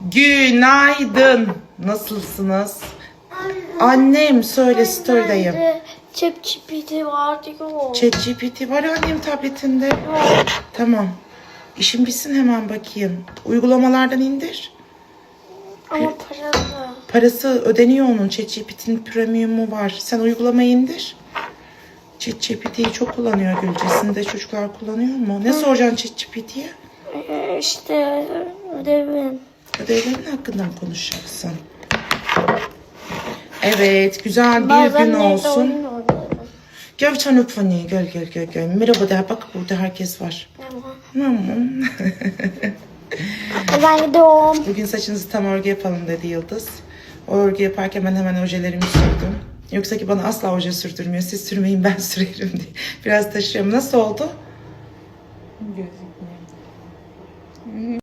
Günaydın. Nasılsınız? Annem söyle story'dayım. Çipiti var diyor. ChatGPT var annem tabletinde. Tamam. İşim bitsin hemen bakayım. Uygulamalardan indir. Ama paralı. Parası ödeniyor onun. ChatGPT'nin premium'u var. Sen uygulamayı indir. ChatGPT'yi çok kullanıyor Gülcesin de çocuklar kullanıyor mu? Ne soracaksın ChatGPT'ye? Ee, işte ödevim. Ödevlerin hakkından konuşacaksın. Evet, güzel bir Bazen gün olsun. Gel lütfen lütfen gel gel gel gel. Merhaba de bak burada herkes var. Tamam. ben gidiyorum. Bugün saçınızı tam örgü yapalım dedi Yıldız. O örgü yaparken ben hemen ojelerimi sürdüm. Yoksa ki bana asla oje sürdürmüyor. Siz sürmeyin ben sürerim diye. Biraz taşıyorum. Nasıl oldu? Gözükmüyor.